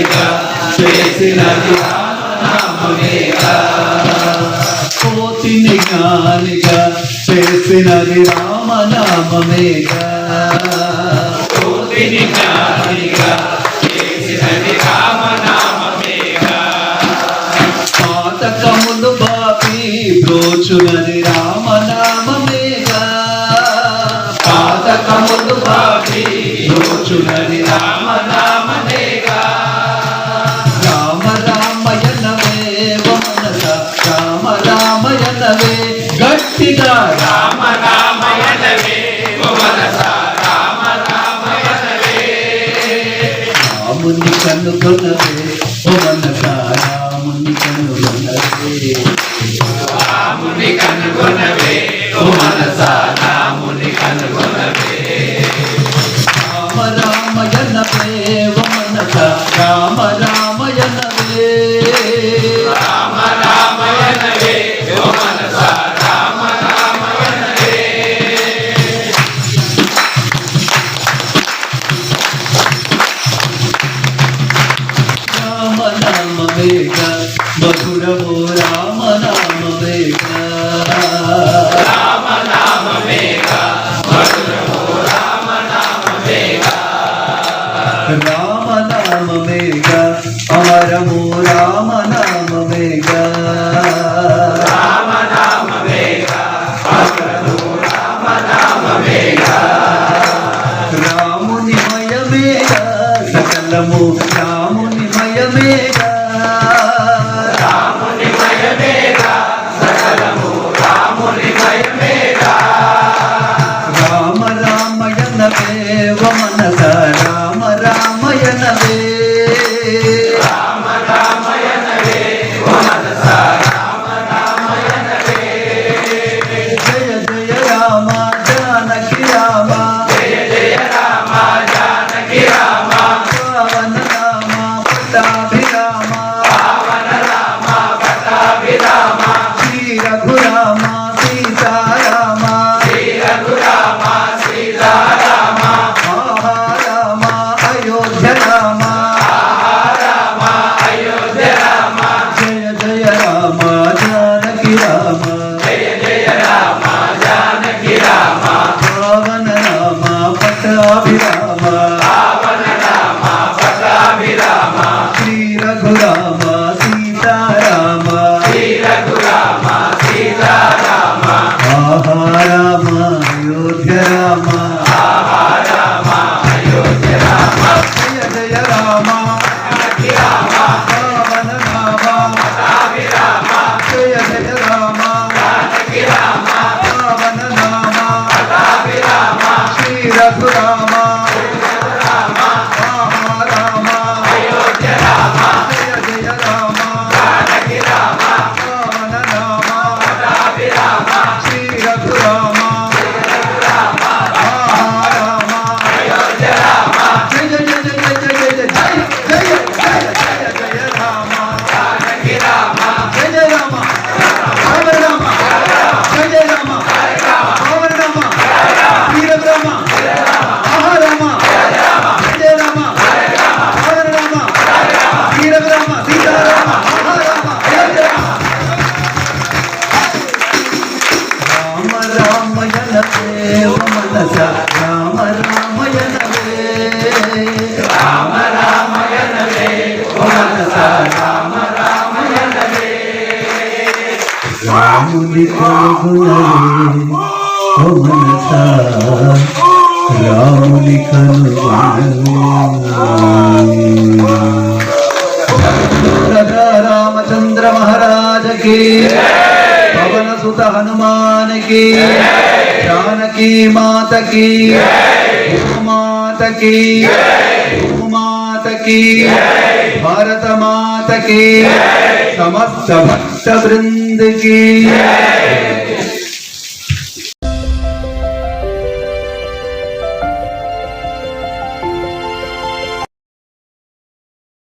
నామమేగా చేసినది నామమేగా కోటిని జ్ఞానిగా చేసినది రామనామమేగా. కోటిని జ్ఞానిగా చేసినది రామనామమేగా. పాతకములు బాపి బ్రోచునది రామనామమేగా. పాతకములు బాపి బ్రోచునది రామ గట్టిగా రామ రామ రాముని కనుగొనవే రాముని కనుగొనవే. వేగ మధురము రామ నామ వేగ రామ నామ వేగ మధురము రామ నామ వేగ రామ నామ వేగ అమరము రామ yeah. Yama. Yeah, మానస రామ రామయణవే రామ రామయణవే మానస రామ రామయణవే రాముని కనుగొనవే ఓ మనస రాముని రామచంద్ర మహారాజకి పవనసుత హనుమానికి జానకి మాతకి మాతకి మాతకి భారత మాతకి సమస్త భక్త బృందకి